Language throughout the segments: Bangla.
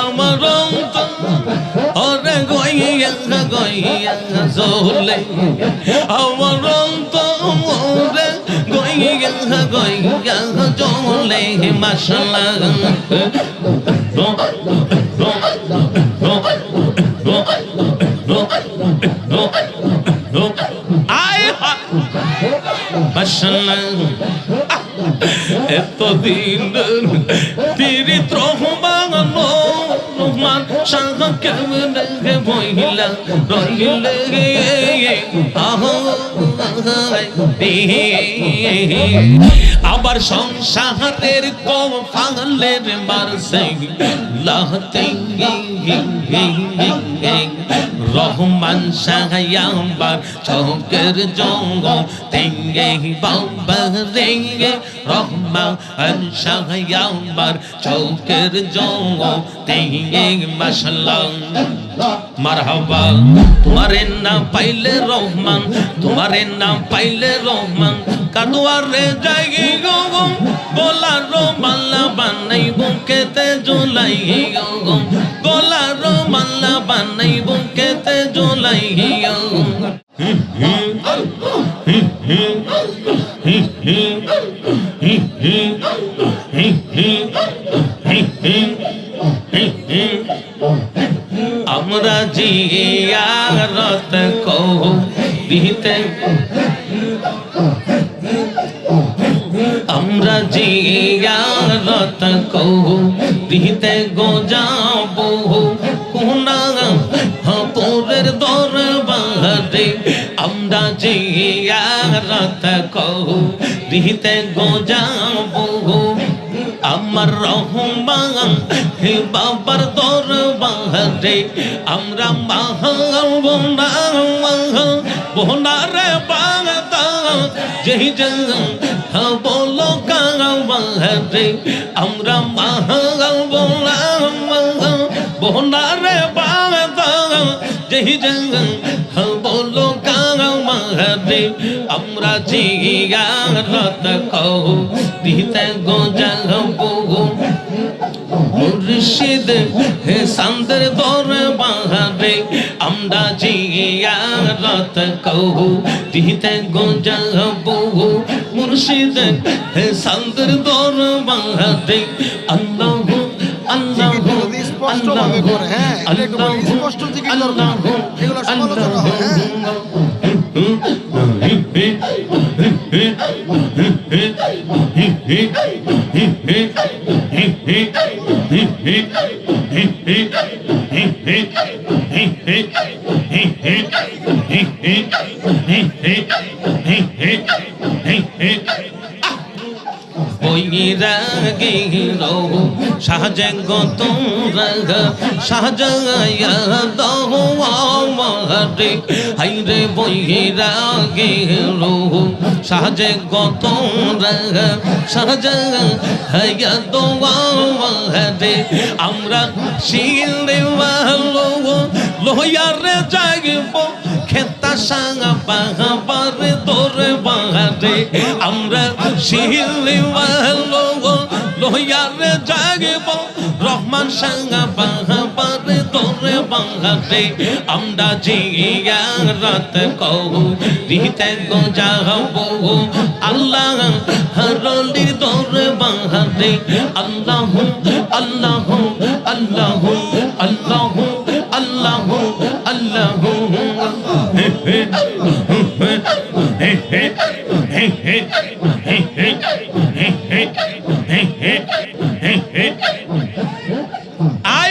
আমার ওরে গইয়া গইয়া জলে আমার অন্তর গইয়া গইয়া জলে মাশাল্লাহ এতদিন পীড়িত রহমানো আবার সংসারের কম ফাঙলের মারছে লাহতে রহমান সাহায়াম্বার চৌকের জঙ্গ তেঙ্গে বাবা রেঙ্গে রহমান সাহায়াম্বার চৌকের জঙ্গ মাসাল্লাহ মারহাবা তোমারে নাম পাইলে রহমান তোমারে নাম পাইলে রহমান কাদুয়ারে যাই গো গোলা রোমাল্লা বানাই বুকেতে জুলাই গো গোলা রোমাল্লা বানাই বুকেতে জুলাই আমরা জিয়ারত কৌ দিতে। আমরা জিয়ারত কৌ দিতে গো যাব। কোনা হপুরের দরবারে আমরা জিয়ারত কৌ দিতে গো যাব। আমার রহমান, হে বাবার দরবারে আমরা মাহবনা বোনারে বাগদা। যেই বলো কাবারে আমরা মাহবনা বোনারে বাগদা। যেই বলো কাবারে আমরা জিয়ারত কৌ দিতে গো যাব মুর্শিদ হে সান্দর দরবারে আমরা জিয়ারত কৌ দিতে গো যাব মুর্শিদ হে সান্দর দরবারে আল্লাহ আল্লাহ জিকিরটা যদি স্পষ্টভাবে করে, Hey, hey, hey. সাহায্য তোমরা সাহায্য দে হাইরে বৈরাগী রৌ সাহায্য তোমরা সাহায্য দে আমরা শিলে লোহারে জাগব খেতা সাঙ্গা বাহাবারে তোরে বাহারে আমরা শিলে ভালো লোহারে জাগব রহমান সাঙ্গা বাহাবারে তোরে বাহারে আমরা জিয়া রাত কৌ দিতে গো যাব আল্লাহ হরলির তোরে বাহারে আল্লাহ আল্লাহ আল্লাহ আল্লাহ আল্লাহ আল্লাহ আয়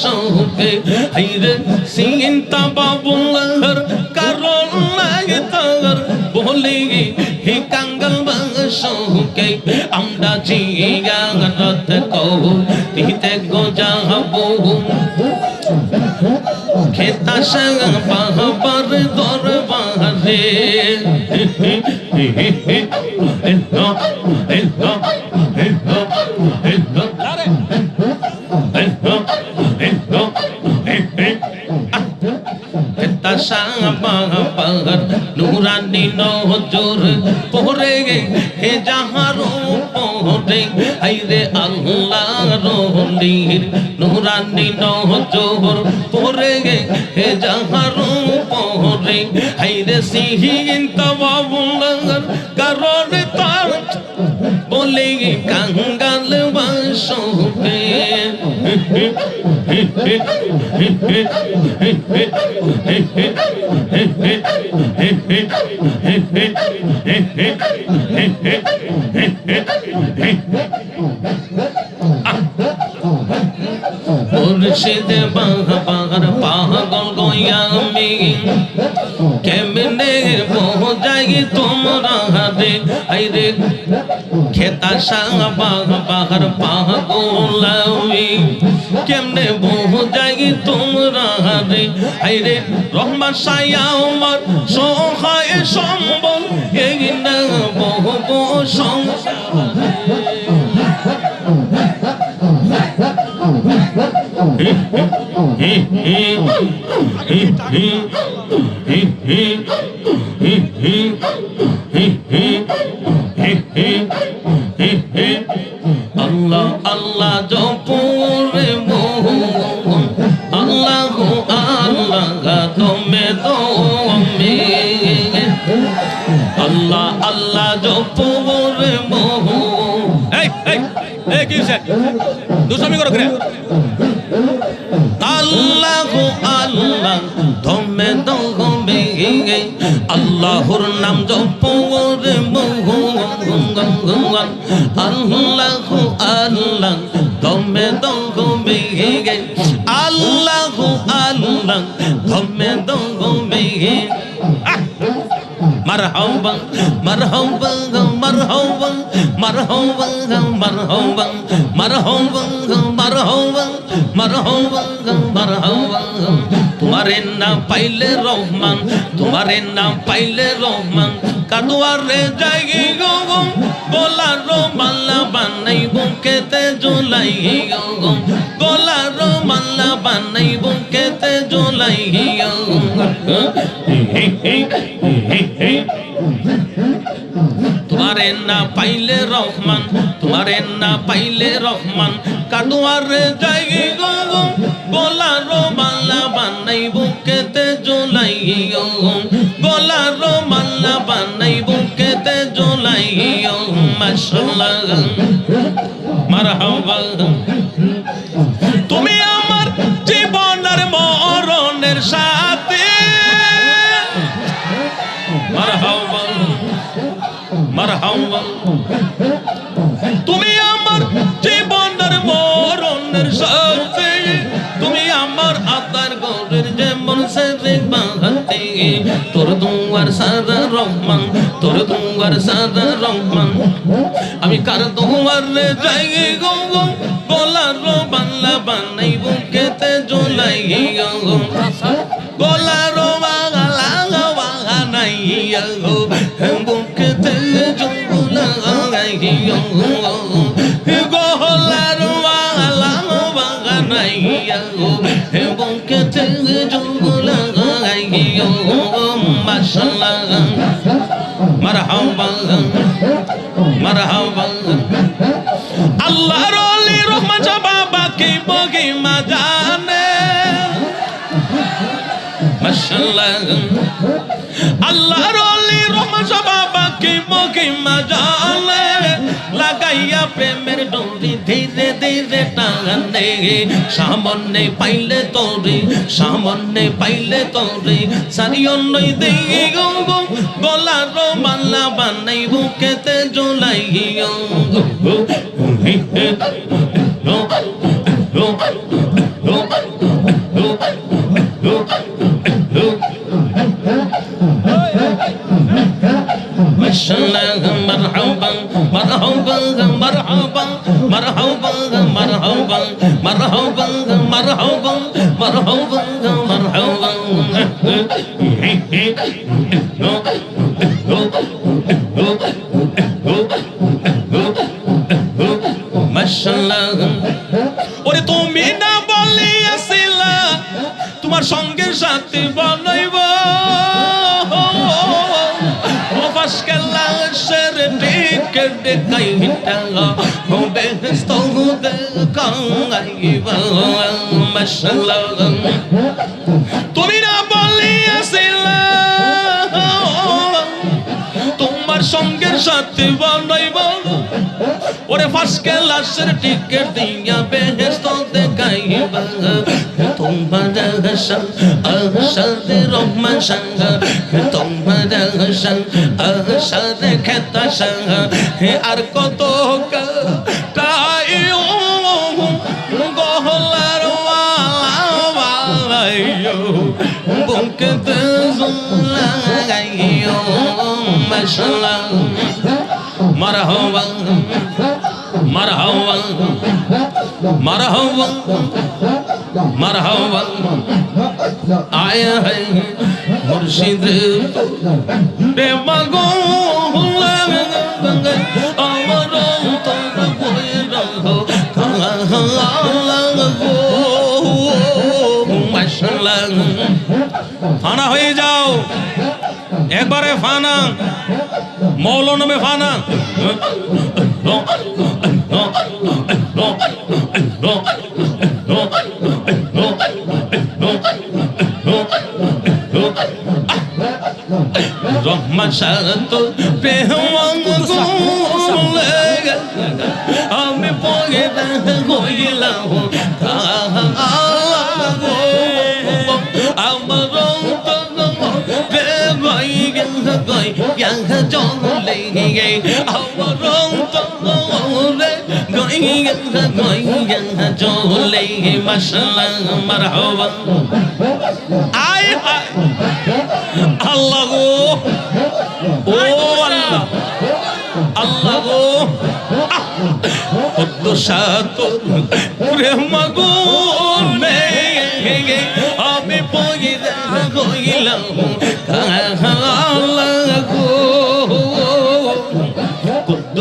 শোকে হাইরে সিন্তা বাবুলহর কারণ লাগে তার বলি হে কাঙ্গাল শোকে আমরা জিয়া রত কহু তিতে গোজা বহু খেতা সঙ্গ পাহাবার দরবারে No, no, তাসাবাবার নুরানি নজর পরে হে যাহার পরে আইরে আল্লাহ রহলির নুরানি নজর পরে হে যাহার পরে আইরে সিহিন তবাবুলার কারণে তার বলে কাঙ্গাল Murşide bana bağır bağır goyam mi Kemal তোমরা খেতা পাগল আমি কেমনে বহু যাই তোমরা হাতে, আইরে, রহমান সায়া আমার সহায় সম্বল। এই না বহু সংসার আল্লাহ আল্লাহ জপুরে বহু আল্লাহ আল্লাহ তুমি তুমি। আল্লাহ আল্লাহ জপুরে বহু এই এই এই, কি দুষ্টামি করো করে। আল্লাহ আল্লাহ, ধমে দমে আল্লাহর নাম জপ রে আল্লাহ আল্লাহ, ধমে দমে আল্লাহ আল্লাহ marhaban marhaban marhaban marhaban marhaban marhaban marhaban marhaban marhaban তোমারে নাম পাইলে রহমান তোমারে নাম পাইলে রহমান কাদুয়ারে যাই গো গোলার মাল্লা বানাই বুকেতে জুলাই গো গোলার মাল্লা বানাই বুকেতে জুলাই তোমারে না পাইলে রহমান, তোমারে না পাইলে রহমান কাদুয়ারে যাই গো গোলার মাল্লা বানাই বুকেতে জুলাই গোলার মাশাল্লাহ মারহাবা তুমি আমার জীবনের মরণের সাথে মারহাবা মারহাবা তুমি আমার জীবনের মরণের সাথে তুমি আমার আদার গরের যেমন সেরে বাহাতে তোর দুয়ার সারা রহমান তোর দুয়ার সারা রহমান। আমি কার দুয়ার যাই গো গো? গলার বাংলা বানাই বুকেতে জোলাই গো গলার বাংলা বানাই গো বুকেতে জোলাই গো গলার বাংলা বানাই গো বুকেতে জোলাই গো মাশাআল্লাহ মারহাবান মারহাবান আল্লাহ রলি রহমান বাবা কে বগে মাদানে মাশাআল্লাহ আল্লাহ পাখি মহিমা জলে লাগাইয়া প্রেমের ডোরি ধীরে ধীরে টানে সামনে পাইলে তোরে সামনে পাইলে তোরে সারিয়ন্নই দিয়ে গলার মালা বানাই বুকেতে জোলাইয়া Look, look, look, look, look. sallallahu marhaban marhaban marhaban marhaban marhaban marhaban marhaban marhaban marhaban টিকে দেখাই হিটালা ও বেহস্ত দেখাইব মাশাআল্লাহ তুমি না বলিয়াছিলা তোমার সঙ্গের সাথে বানাইব ওরে ফাঁসকে লাশের টিকেট দিয়া বেহেস্ত দেখাইবা তোমার হাসান, আহসাদে রহমান সঙ্গ তোমার হাসান, আহসাদে খেতা সঙ্গ হে আর কত তাই গহলার বুকে তে লাগাইও মাশাআল্লাহ মারহাবা মারহাবা মারহাবা মারহাবা আয়া है মুর্শিদ রে মাগো আমার অন্তর বয়ে রাখো হয়ে যাও একবারে ফানা। মৌলনবে ফানা। রহমান শান্ত আমি পগে হইলাম চলে আমার চলে মশলা মার হওয়া আয় হায় আল্লাহ গো ও আল্লাহ আল্লাহ গো কত সাত প্রেম গো আমি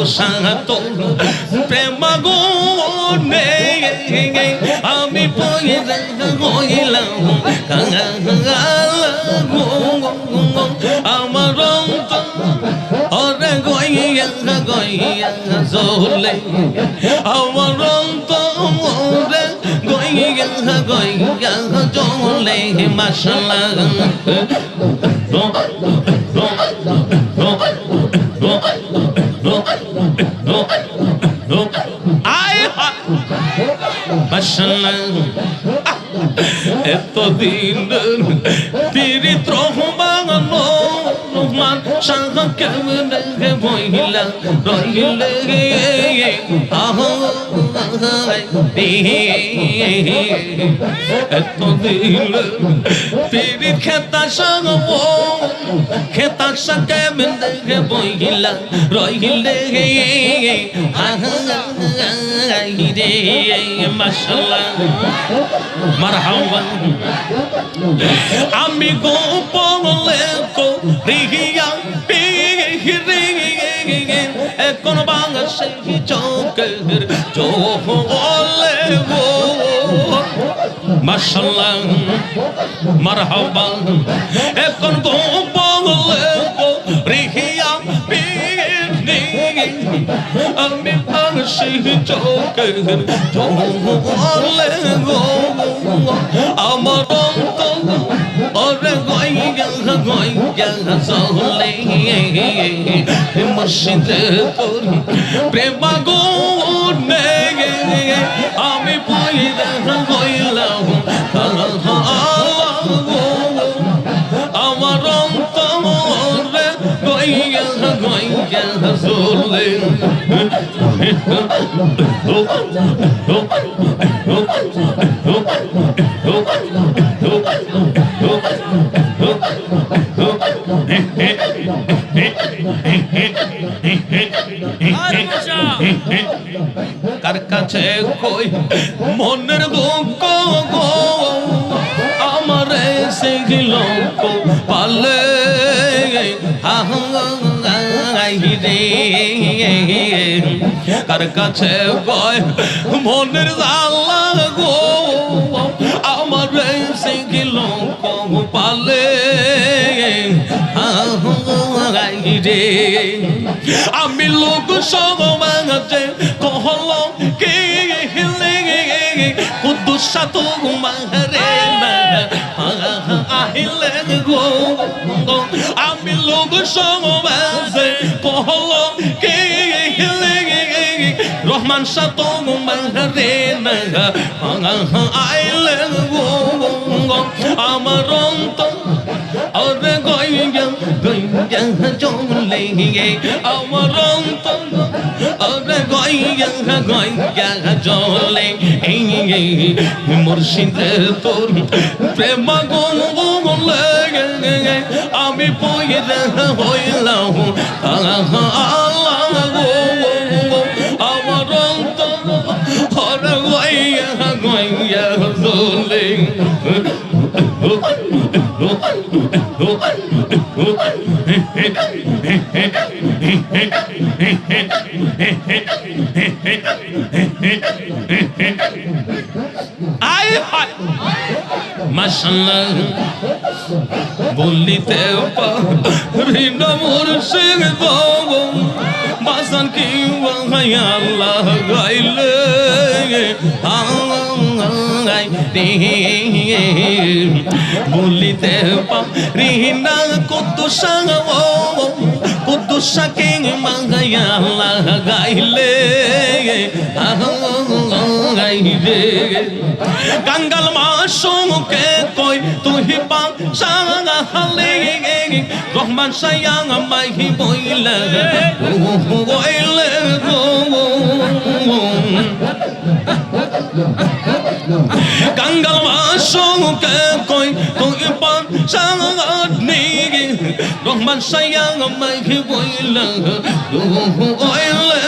কত সাত প্রেম গো আমি হইলাম আমার ওরে গইয়া গইয়া জলে আমার অন্তরে গইয়া গইয়া জলে মাশাল্লাহ। আয় এতদিন পীড়িত রহমানো সাহ কেমন বইলা রইলে এতদিন পীড়িত খেতা সাহ খেতা সাহ কেমন বইলা রইলে রে মাশাল্লাহ মারহাবা আমি গোপলে তো রিহিয়া পিহিরি এখন বাংলা সেই চৌকের চোহলে গো মাশাল্লাহ মারহাবা এখন গোপলে পিহিরি আমি বাংলা সেই চৌকের চোহলে গো আমার অন্তর ওরে গইয়া গইয়া চলে মুর্শিদে তোর প্রেম গুনে আমি পয়দা গইলাম আমার কার কাছে কই মনের দুঃখ কাছে গয় মনের জালা গো, আমার পালে রে আমি লোক সমাজে কহল কে হিলে আহিলে গো। আমি লোক সমাজে পলকে রহমান সাত রে আইলে আমার অর গইয়া গইয়া চলে আমার অর গইয়া গইয়া চলে মুর্শিদের তোর প্রেম গো বলে আমি পয়রা হইলাম আল্লাহ আমার অন্তর ওরে গইয়া গইয়া চলে আয় হায়। মাশাল্লাহ বলিতে পারি না মুর্শিদ বাবু। বাসান কি আল্লাহ গাইলে। বলিতে পারি না কত সাঙ্গো কত সাকে মাঙ্গাই গাইলে। নাই রে কাঙ্গাল মাসুকে কই তুই পালে রহমান সাইয়া মাহি বইলে। বইলে কাঙ্গাল মাসুকে কই তুই পানি রহমান সাইয়া মাহি বইলে। বইলে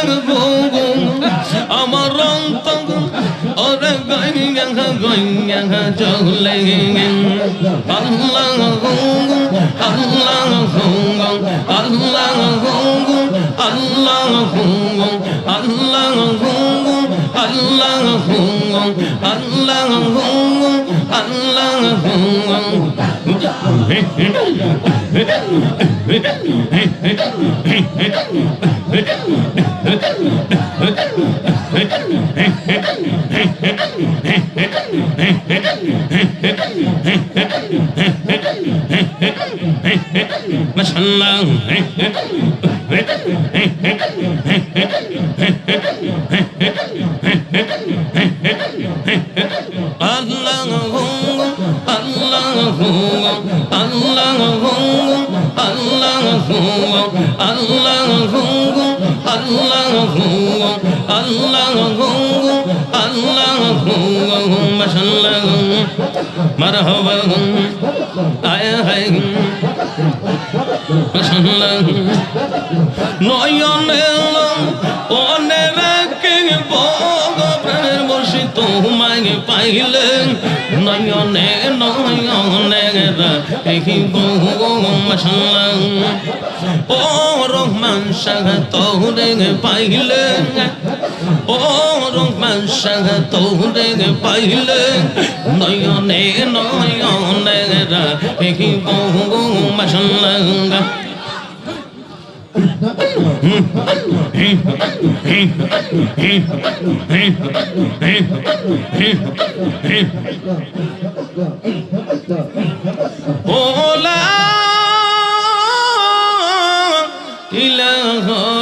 Hey, hey, hey. মাশাআল্লাহ Allah Allah Allah اللهم صل مرحبا آیا ہے صل نویان اونے کے بھوگ پر مرشد তোমায় পাইলে নয়নে নয়নে দেখি বহু মশলাম ও রহমান সাহ তোরে পাইলে ও শাহ তোরে পাইলে নয়নে নয়নে রাখি মাশাআল্লাহ ওলা ইলাহা